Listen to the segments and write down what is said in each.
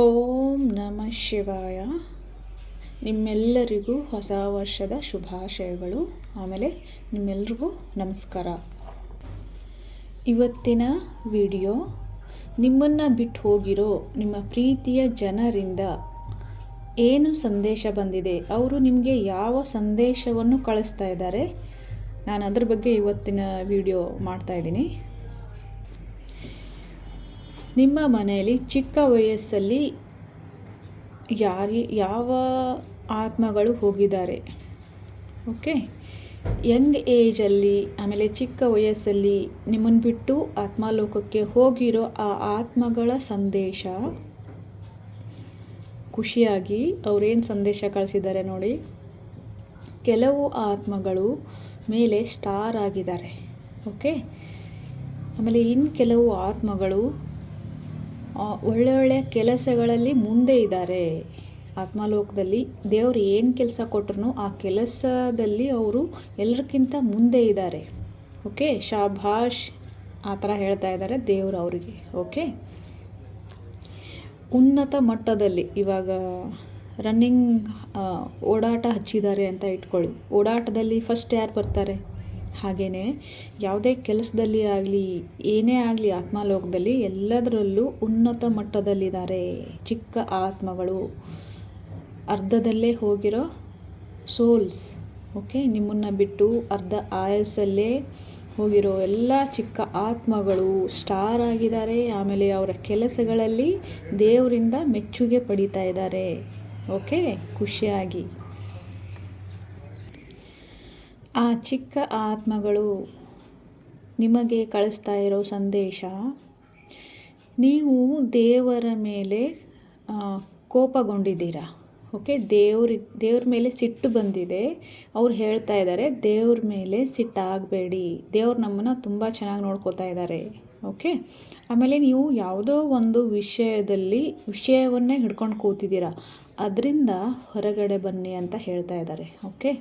ಓಂ ನಮಃ ಶಿವಾಯ. ನಿಮ್ಮೆಲ್ಲರಿಗೂ ಹೊಸ ವರ್ಷದ ಶುಭಾಶಯಗಳು. ಆಮೇಲೆ ನಿಮ್ಮೆಲ್ರಿಗೂ ನಮಸ್ಕಾರ. ಇವತ್ತಿನ ವಿಡಿಯೋ, ನಿಮ್ಮನ್ನು ಬಿಟ್ಟು ಹೋಗಿರೋ ನಿಮ್ಮ ಪ್ರೀತಿಯ ಜನರಿಂದ ಏನು ಸಂದೇಶ ಬಂದಿದೆ? ಅವರು ನಿಮಗೆ ಯಾವ ಸಂದೇಶವನ್ನು ಕಳಿಸ್ತಾ ಇದ್ದಾರೆ? ನಾನು ಅದ್ರ ಬಗ್ಗೆ ಇವತ್ತಿನ ವಿಡಿಯೋ ಮಾಡ್ತಾಯಿದ್ದೀನಿ ನಿಮ್ಮ ಮನೆಯಲ್ಲಿ ಚಿಕ್ಕ ವಯಸ್ಸಲ್ಲಿ ಯಾರಿ, ಯಾವ ಆತ್ಮಗಳು ಹೋಗಿದ್ದಾರೆ? ಓಕೆ. ಯಂಗ್ ಏಜಲ್ಲಿ, ಆಮೇಲೆ ಚಿಕ್ಕ ವಯಸ್ಸಲ್ಲಿ ನಿಮ್ಮನ್ನು ಬಿಟ್ಟು ಆತ್ಮಾಲೋಕಕ್ಕೆ ಹೋಗಿರೋ ಆ ಆತ್ಮಗಳ ಸಂದೇಶ ಖುಷಿಯಾಗಿ ಅವರೇನು ಸಂದೇಶ ಕಳಿಸಿದ್ದಾರೆ ನೋಡಿ. ಕೆಲವು ಆತ್ಮಗಳು ಮೇಲೆ ಸ್ಟಾರ್ ಆಗಿದ್ದಾರೆ. ಓಕೆ. ಆಮೇಲೆ ಇನ್ನು ಕೆಲವು ಆತ್ಮಗಳು ಒಳ್ಳೆ ಒಳ್ಳೆಯ ಕೆಲಸಗಳಲ್ಲಿ ಮುಂದೆ ಇದ್ದಾರೆ. ಆತ್ಮಲೋಕದಲ್ಲಿ ದೇವರು ಏನು ಕೆಲಸ ಕೊಟ್ರು ಆ ಕೆಲಸದಲ್ಲಿ ಅವರು ಎಲ್ಲರಿಗಿಂತ ಮುಂದೆ ಇದ್ದಾರೆ. ಓಕೆ? ಶಾಭಾಷ್ ಆ ಥರ ಹೇಳ್ತಾ ಇದ್ದಾರೆ ದೇವರು ಅವರಿಗೆ. ಓಕೆ? ಉನ್ನತ ಮಟ್ಟದಲ್ಲಿ ಇವಾಗ ರನ್ನಿಂಗ್ ಓಡಾಟ ಹಚ್ಚಿದ್ದಾರೆ ಅಂತ ಇಟ್ಕೊಳ್ಳಿ. ಓಡಾಟದಲ್ಲಿ ಫಸ್ಟ್ ಯಾರು ಬರ್ತಾರೆ? ಹಾಗೆಯೇ ಯಾವುದೇ ಕೆಲಸದಲ್ಲಿ ಆಗಲಿ, ಏನೇ ಆಗಲಿ ಆತ್ಮಲೋಕದಲ್ಲಿ ಎಲ್ಲದರಲ್ಲೂ ಉನ್ನತ ಮಟ್ಟದಲ್ಲಿದ್ದಾರೆ ಚಿಕ್ಕ ಆತ್ಮಗಳು. ಅರ್ಧದಲ್ಲೇ ಹೋಗಿರೋ ಸೋಲ್ಸ್, ಓಕೆ? ನಿಮ್ಮನ್ನು ಬಿಟ್ಟು ಅರ್ಧ ಆಯಸ್ಸಲ್ಲೇ ಹೋಗಿರೋ ಎಲ್ಲ ಚಿಕ್ಕ ಆತ್ಮಗಳು ಸ್ಟಾರ್ ಆಗಿದ್ದಾರೆ. ಆಮೇಲೆ ಅವರ ಕೆಲಸಗಳಲ್ಲಿ ದೇವರಿಂದ ಮೆಚ್ಚುಗೆ ಪಡೀತಾ ಇದ್ದಾರೆ, ಓಕೆ? ಖುಷಿಯಾಗಿ. ಆ ಚಿಕ್ಕ ಆತ್ಮಗಳು ನಿಮಗೆ ಕಳಿಸ್ತಾ ಇರೋ ಸಂದೇಶ, ನೀವು ದೇವರ ಮೇಲೆ ಕೋಪಗೊಂಡಿದ್ದೀರಾ? ಓಕೆ, ದೇವ್ರ ದೇವ್ರ ಮೇಲೆ ಸಿಟ್ಟು ಬಂದಿದೆ. ಅವ್ರು ಹೇಳ್ತಾ ಇದ್ದಾರೆ, ದೇವ್ರ ಮೇಲೆ ಸಿಟ್ಟಾಗಬೇಡಿ ದೇವ್ರು ನಮ್ಮನ್ನು ತುಂಬ ಚೆನ್ನಾಗಿ ನೋಡ್ಕೋತಾ ಇದ್ದಾರೆ. ಓಕೆ, ಆಮೇಲೆ ನೀವು ಯಾವುದೋ ಒಂದು ವಿಷಯದಲ್ಲಿ, ವಿಷಯವನ್ನೇ ಹಿಡ್ಕೊಂಡು ಕೂತಿದ್ದೀರಾ. ಅದರಿಂದ ಹೊರಗಡೆ ಬನ್ನಿ ಅಂತ ಹೇಳ್ತಾ ಇದ್ದಾರೆ. ಓಕೆ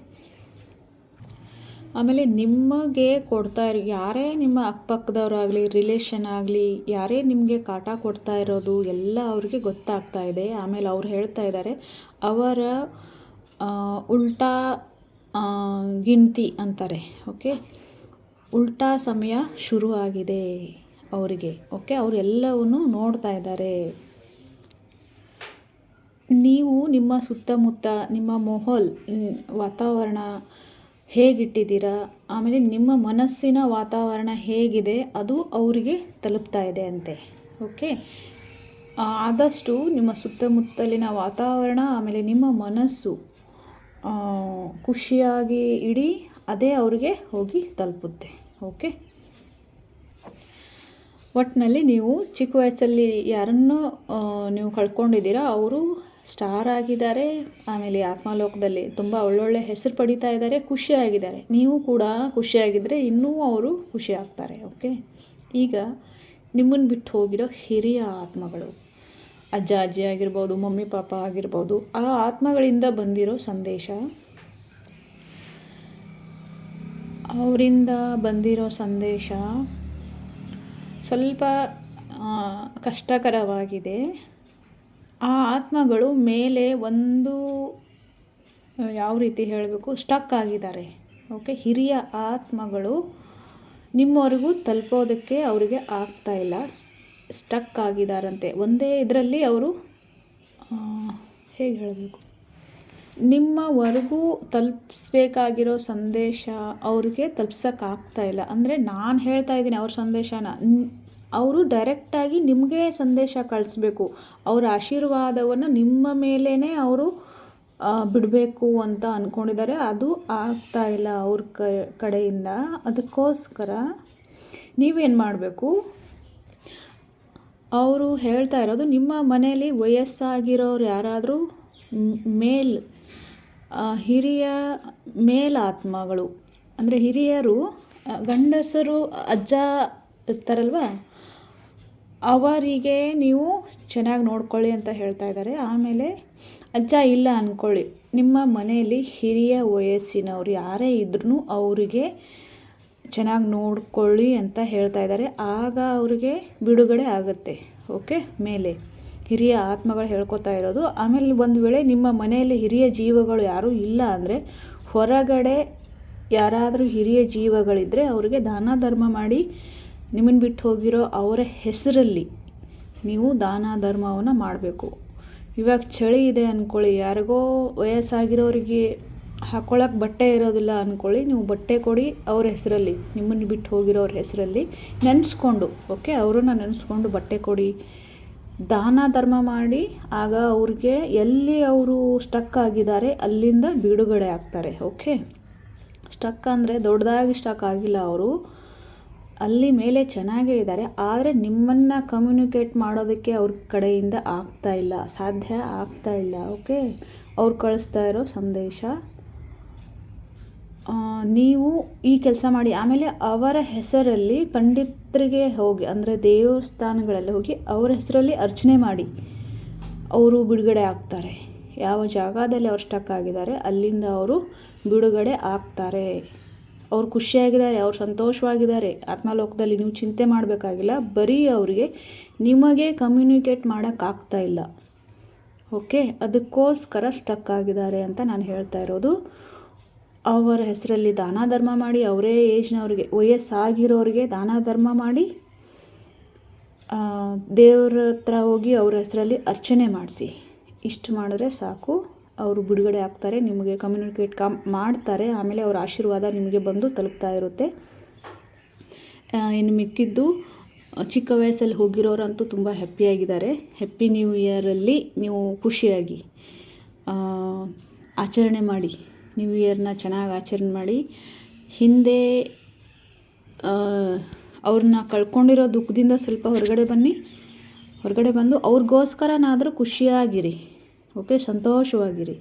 ಆಮೇಲೆ ನಿಮಗೆ ಕೊಡ್ತಾ ಇರೋ, ಯಾರೇ ನಿಮ್ಮ ಅಕ್ಕಪಕ್ಕದವರಾಗಲಿ ರಿಲೇಷನ್ ಆಗಲಿ, ಯಾರೇ ನಿಮಗೆ ಕಾಟ ಕೊಡ್ತಾ ಇರೋದು ಎಲ್ಲ ಅವರಿಗೆ ಗೊತ್ತಾಗ್ತಾ ಇದೆ. ಆಮೇಲೆ ಅವ್ರು ಹೇಳ್ತಾ ಇದ್ದಾರೆ, ಅವರ ಉಲ್ಟಾ ಗಿಂತಿ ಅಂತಾರೆ ಓಕೆ ಉಲ್ಟಾ ಸಮಯ ಶುರು ಆಗಿದೆ ಅವರಿಗೆ ಓಕೆ ಅವರೆಲ್ಲವನ್ನು ನೋಡ್ತಾ ಇದ್ದಾರೆ. ನೀವು ನಿಮ್ಮ ಸುತ್ತಮುತ್ತ, ನಿಮ್ಮ ಮೊಹಲ್ ವಾತಾವರಣ ಹೇಗಿಟ್ಟಿದ್ದೀರಾ? ಆಮೇಲೆ ನಿಮ್ಮ ಮನಸ್ಸಿನ ವಾತಾವರಣ ಹೇಗಿದೆ? ಅದು ಅವರಿಗೆ ತಲುಪ್ತಾ ಇದೆ ಅಂತೆ. ಓಕೆ? ಆದಷ್ಟು ನಿಮ್ಮ ಸುತ್ತಮುತ್ತಲಿನ ವಾತಾವರಣ, ಆಮೇಲೆ ನಿಮ್ಮ ಮನಸ್ಸು ಖುಷಿಯಾಗಿ ಇಡಿ, ಅದೇ ಅವರಿಗೆ ಹೋಗಿ ತಲುಪುತ್ತೆ. ಓಕೆ? ಒಟ್ಟಿನಲ್ಲಿ ನೀವು ಚಿಕ್ಕ ವಯಸ್ಸಲ್ಲಿ ಯಾರನ್ನು ನೀವು ಕಳ್ಕೊಂಡಿದ್ದೀರಾ, ಅವರು ಸ್ಟಾರ್ ಆಗಿದ್ದಾರೆ, ಆಮೇಲೆ ಆತ್ಮಲೋಕದಲ್ಲಿ ತುಂಬ ಒಳ್ಳೊಳ್ಳೆ ಹೆಸರು ಪಡಿತಾ ಇದ್ದಾರೆ ಖುಷಿಯಾಗಿದ್ದಾರೆ ನೀವು ಕೂಡ ಖುಷಿಯಾಗಿದ್ದರೆ ಇನ್ನೂ ಅವರು ಖುಷಿ ಆಗ್ತಾರೆ ಓಕೆ ಈಗ ನಿಮ್ಮನ್ನು ಬಿಟ್ಟು ಹೋಗಿರೋ ಹಿರಿಯ ಆತ್ಮಗಳು, ಅಜ್ಜ, ಅಜ್ಜಿ ಆಗಿರ್ಬೋದು, ಮಮ್ಮಿ, ಪಾಪ ಆಗಿರ್ಬೋದು, ಆ ಆತ್ಮಗಳಿಂದ ಬಂದಿರೋ ಸಂದೇಶ, ಅವರಿಂದ ಬಂದಿರೋ ಸಂದೇಶ ಸ್ವಲ್ಪ ಕಷ್ಟಕರವಾಗಿದೆ. ಆ ಆತ್ಮಗಳು ಮೇಲೆ ಒಂದು, ಯಾವ ರೀತಿ ಹೇಳಬೇಕು ಸ್ಟಕ್ ಆಗಿದ್ದಾರೆ. ಓಕೆ ಹಿರಿಯ ಆತ್ಮಗಳು ನಿಮ್ಮವರೆಗೂ ತಲುಪೋದಕ್ಕೆ ಅವರಿಗೆ ಆಗ್ತಾ ಇಲ್ಲ. ಸ್ಟಕ್ ಆಗಿದ್ದಾರಂತೆ. ಒಂದೇ ಇದರಲ್ಲಿ ಅವರು ಹೇಗೆ ಹೇಳಬೇಕು? ನಿಮ್ಮವರೆಗೂ ತಲುಪಿಸ್ಬೇಕಾಗಿರೋ ಸಂದೇಶ ಅವ್ರಿಗೆ ತಲುಪ್ಸೋಕ್ಕಾಗ್ತಾ ಇಲ್ಲ. ಅಂದರೆ ನಾನು ಹೇಳ್ತಾ ಇದ್ದೀನಿ, ಅವ್ರ ಸಂದೇಶನ. ಅವರು ಡೈರೆಕ್ಟಾಗಿ ನಿಮಗೆ ಸಂದೇಶ ಕಳಿಸ್ಬೇಕು. ಅವರ ಆಶೀರ್ವಾದವನ್ನು ನಿಮ್ಮ ಮೇಲೇ ಅವರು ಬಿಡಬೇಕು ಅಂತ ಅಂದ್ಕೊಂಡಿದ್ದಾರೆ ಅದು ಆಗ್ತಾ ಇಲ್ಲ ಅವ್ರ ಕಡೆಯಿಂದ. ಅದಕ್ಕೋಸ್ಕರ ನೀವೇನು ಮಾಡಬೇಕು? ಅವರು ಹೇಳ್ತಾ ಇರೋದು ನಿಮ್ಮ ಮನೆಯಲ್ಲಿ ವಯಸ್ಸಾಗಿರೋರು ಯಾರಾದರೂ ಮೇಲ್ ಹಿರಿಯ ಮೇಲಾತ್ಮಗಳು, ಅಂದರೆ ಹಿರಿಯರು ಗಂಡಸರು, ಅಜ್ಜ ಇರ್ತಾರಲ್ವ? ಅವರಿಗೆ ನೀವು ಚೆನ್ನಾಗಿ ನೋಡ್ಕೊಳ್ಳಿ ಅಂತ ಹೇಳ್ತಾ ಇದ್ದಾರೆ. ಆಮೇಲೆ, ಅಜ್ಜ ಇಲ್ಲ ಅಂದ್ಕೊಳ್ಳಿ ನಿಮ್ಮ ಮನೆಯಲ್ಲಿ ಹಿರಿಯ ವಯಸ್ಸಿನವರು ಯಾರೇ ಇದ್ರೂ ಅವರಿಗೆ ಚೆನ್ನಾಗಿ ನೋಡ್ಕೊಳ್ಳಿ ಅಂತ ಹೇಳ್ತಾ ಇದ್ದಾರೆ. ಆಗ ಅವರಿಗೆ ಬಿಡುಗಡೆ ಆಗುತ್ತೆ. ಓಕೆ? ಮೇಲೆ. ಹಿರಿಯ ಆತ್ಮಗಳು ಹೇಳ್ಕೊತಾ ಇರೋದು. ಆಮೇಲೆ ಒಂದು ವೇಳೆ ನಿಮ್ಮ ಮನೆಯಲ್ಲಿ ಹಿರಿಯ ಜೀವಗಳು ಯಾರೂ ಇಲ್ಲ ಅಂದರೆ, ಹೊರಗಡೆ ಯಾರಾದರೂ ಹಿರಿಯ ಜೀವಗಳಿದ್ದರೆ ಅವರಿಗೆ ದಾನ ಧರ್ಮ ಮಾಡಿ ನಿಮ್ಮನ್ನು ಬಿಟ್ಟು ಹೋಗಿರೋ ಅವರ ಹೆಸರಲ್ಲಿ ನೀವು ದಾನ ಧರ್ಮವನ್ನು ಮಾಡಬೇಕು. ಇವಾಗ ಚಳಿ ಇದೆ ಅಂದ್ಕೊಳ್ಳಿ ಯಾರಿಗೋ ವಯಸ್ಸಾಗಿರೋರಿಗೆ ಹಾಕ್ಕೊಳ್ಳೋಕೆ ಬಟ್ಟೆ ಇರೋದಿಲ್ಲ ಅಂದ್ಕೊಳ್ಳಿ ನೀವು ಬಟ್ಟೆ ಕೊಡಿ ಅವ್ರ ಹೆಸರಲ್ಲಿ ನಿಮ್ಮನ್ನು ಬಿಟ್ಟು ಹೋಗಿರೋರ ಹೆಸರಲ್ಲಿ ನೆನೆಸ್ಕೊಂಡು, ಓಕೆ? ಅವರನ್ನ ನೆನೆಸ್ಕೊಂಡು ಬಟ್ಟೆ ಕೊಡಿ. ದಾನ ಧರ್ಮ ಮಾಡಿ, ಆಗ ಅವ್ರಿಗೆ ಎಲ್ಲಿ ಅವರು ಸ್ಟಕ್ ಆಗಿದ್ದಾರೆ, ಅಲ್ಲಿಂದ ಬಿಡುಗಡೆ ಆಗ್ತಾರೆ, ಓಕೆ? ಸ್ಟಕ್ ಅಂದರೆ ದೊಡ್ಡದಾಗಿ ಸ್ಟಕ್ ಆಗಿಲ್ಲ ಅವರು. ಅಲ್ಲಿ ಮೇಲೆ ಚೆನ್ನಾಗೇ ಇದ್ದಾರೆ. ಆದರೆ ನಿಮ್ಮನ್ನು ಕಮ್ಯುನಿಕೇಟ್ ಮಾಡೋದಕ್ಕೆ ಅವ್ರ ಕಡೆಯಿಂದ ಆಗ್ತಾ ಇಲ್ಲ. ಸಾಧ್ಯ ಆಗ್ತಾ ಇಲ್ಲ. ಓಕೆ? ಅವ್ರು ಕಳಿಸ್ತಾ ಇರೋ ಸಂದೇಶ. ನೀವು ಈ ಕೆಲಸ ಮಾಡಿ, ಆಮೇಲೆ ಅವರ ಹೆಸರಲ್ಲಿ ಪಂಡಿತರಿಗೆ ಹೋಗಿ, ಅಂದರೆ ದೇವಸ್ಥಾನಗಳಲ್ಲಿ ಹೋಗಿ ಅವರ ಹೆಸರಲ್ಲಿ ಅರ್ಚನೆ ಮಾಡಿ. ಅವರು ಬಿಡುಗಡೆ ಆಗ್ತಾರೆ. ಯಾವ ಜಾಗದಲ್ಲಿ ಅವ್ರು ಸ್ಟಕ್ ಆಗಿದ್ದಾರೆ, ಅಲ್ಲಿಂದ ಅವರು ಬಿಡುಗಡೆ ಆಗ್ತಾರೆ. ಅವ್ರು ಖುಷಿಯಾಗಿದ್ದಾರೆ, ಅವ್ರು ಸಂತೋಷವಾಗಿದ್ದಾರೆ. ಆತ್ಮಲೋಕದಲ್ಲಿ ನೀವು ಚಿಂತೆ ಮಾಡಬೇಕಾಗಿಲ್ಲ. ಬರೀ ಅವರಿಗೆ ನಿಮಗೆ ಕಮ್ಯುನಿಕೇಟ್ ಮಾಡೋಕ್ಕಾಗ್ತಾ ಇಲ್ಲ. ಓಕೆ ಅದಕ್ಕೋಸ್ಕರ ಸ್ಟಕ್ ಆಗಿದ್ದಾರೆ ಅಂತ ನಾನು ಹೇಳ್ತಾ ಇರೋದು. ಅವರ ಹೆಸರಲ್ಲಿ ದಾನ ಧರ್ಮ ಮಾಡಿ, ಅವರೇ ಏಜ್ನವ್ರಿಗೆ ವಯಸ್ಸಾಗಿರೋರಿಗೆ ದಾನ ಧರ್ಮ ಮಾಡಿ ದೇವ್ರ ಹತ್ರ ಹೋಗಿ ಅವ್ರ ಹೆಸರಲ್ಲಿ ಅರ್ಚನೆ ಮಾಡಿಸಿ. ಇಷ್ಟು ಮಾಡಿದ್ರೆ ಸಾಕು. ಅವರು ಬಿಡುಗಡೆ ಆಗ್ತಾರೆ, ನಿಮಗೆ ಕಮ್ಯುನಿಕೇಟ್ ಕಮ್, ಮಾಡ್ತಾರೆ, ಆಮೇಲೆ ಅವರ ಆಶೀರ್ವಾದ ನಿಮಗೆ ಬಂದು ತಲುಪ್ತಾ ಇರುತ್ತೆ. ಇನ್ನು ಮಿಕ್ಕಿದ್ದು, ಚಿಕ್ಕ ವಯಸ್ಸಲ್ಲಿ ಹೋಗಿರೋರಂತೂ ತುಂಬ ಹ್ಯಾಪಿಯಾಗಿದ್ದಾರೆ ಹ್ಯಾಪಿ ನ್ಯೂ ಇಯರಲ್ಲಿ ನೀವು ಖುಷಿಯಾಗಿ ಆಚರಣೆ ಮಾಡಿ ನ್ಯೂ ಇಯರ್ನ ಚೆನ್ನಾಗಿ ಆಚರಣೆ ಮಾಡಿ, ಹಿಂದೆ ಅವ್ರನ್ನ ಕಳ್ಕೊಂಡಿರೋ ದುಃಖದಿಂದ ಸ್ವಲ್ಪ ಹೊರಗಡೆ ಬನ್ನಿ, ಹೊರಗಡೆ ಬಂದು ಅವ್ರಿಗೋಸ್ಕರನಾದರೂ ಖುಷಿಯಾಗಿರಿ. ಓಕೆ, ಸಂತೋಷವಾಗಿರಿ.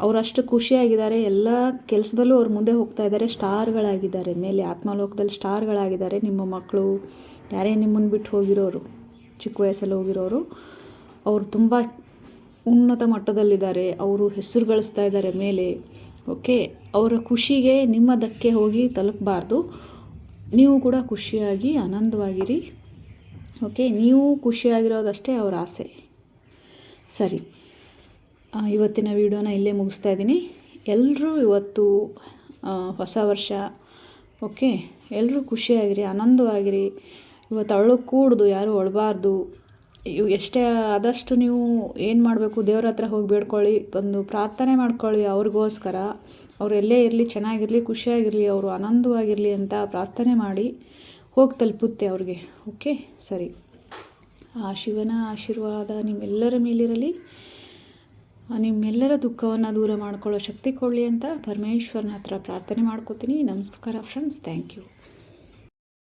ಅವರು ಅಷ್ಟು ಖುಷಿಯಾಗಿದ್ದಾರೆ. ಎಲ್ಲ ಕೆಲಸದಲ್ಲೂ ಅವ್ರು ಮುಂದೆ ಹೋಗ್ತಾ ಇದ್ದಾರೆ. ಸ್ಟಾರ್ಗಳಾಗಿದ್ದಾರೆ. ಮೇಲೆ ಆತ್ಮಲೋಕದಲ್ಲಿ ಸ್ಟಾರ್ಗಳಾಗಿದ್ದಾರೆ. ನಿಮ್ಮ ಮಕ್ಕಳು, ಯಾರೇ ನಿಮ್ಮನ್ನು ಬಿಟ್ಟು ಹೋಗಿರೋರು, ಚಿಕ್ಕ ವಯಸ್ಸಲ್ಲಿ ಹೋಗಿರೋರು, ಅವರು ತುಂಬ ಉನ್ನತ ಮಟ್ಟದಲ್ಲಿದ್ದಾರೆ. ಅವರು ಹೆಸರು ಗಳಿಸ್ತಾ ಇದ್ದಾರೆ ಮೇಲೆ. ಓಕೆ, ಅವರ ಖುಷಿಗೆ ನಿಮ್ಮ ಧಕ್ಕೆ ಹೋಗಿ ತಲುಪಬಾರ್ದು. ನೀವು ಕೂಡ ಖುಷಿಯಾಗಿ, ಆನಂದವಾಗಿರಿ. ಓಕೆ, ನೀವು ಖುಷಿಯಾಗಿರೋದಷ್ಟೇ ಅವರ ಆಸೆ. ಸರಿ. ಇವತ್ತಿನ ವೀಡಿಯೋನ ಇಲ್ಲೇ ಮುಗಿಸ್ತಾ ಇದ್ದೀನಿ. ಎಲ್ಲರೂ ಇವತ್ತು ಹೊಸ ವರ್ಷ, ಓಕೆ? ಎಲ್ಲರೂ ಖುಷಿಯಾಗಿರಿ, ಆನಂದವಾಗಿರಿ. ಇವತ್ತು ಅಳು ಕೂಡ್ದು, ಯಾರೂ ಅಳಬಾರ್ದು ಇವು ಎಷ್ಟೇ ಆದಷ್ಟು ನೀವು ಏನು ಮಾಡಬೇಕು, ದೇವ್ರ ಹತ್ರ ಹೋಗಿ ಬೇಡ್ಕೊಳ್ಳಿ, ಒಂದು ಪ್ರಾರ್ಥನೆ ಮಾಡ್ಕೊಳ್ಳಿ ಅವ್ರಿಗೋಸ್ಕರ. ಅವ್ರು ಎಲ್ಲೇ ಇರಲಿ, ಚೆನ್ನಾಗಿರಲಿ, ಖುಷಿಯಾಗಿರಲಿ, ಅವರು ಆನಂದವಾಗಿರಲಿ ಅಂತ ಪ್ರಾರ್ಥನೆ ಮಾಡಿ ಹೋಗಿ ತಲುಪುತ್ತೆ ಅವ್ರಿಗೆ, ಓಕೆ? ಸರಿ. ಆ ಶಿವನ ಆಶೀರ್ವಾದ ನಿಮ್ಮೆಲ್ಲರ ಮೇಲಿರಲಿ. ನಿಮ್ಮೆಲ್ಲರ ದುಃಖವನ್ನು ದೂರ ಮಾಡಿಕೊಳ್ಳೋ ಶಕ್ತಿ ಕೊಡಲಿ ಅಂತ ಪರಮೇಶ್ವರನ ಹತ್ರ ಪ್ರಾರ್ಥನೆ ಮಾಡ್ಕೋತೀನಿ. ನಮಸ್ಕಾರ ಫ್ರೆಂಡ್ಸ್ ಥ್ಯಾಂಕ್ ಯು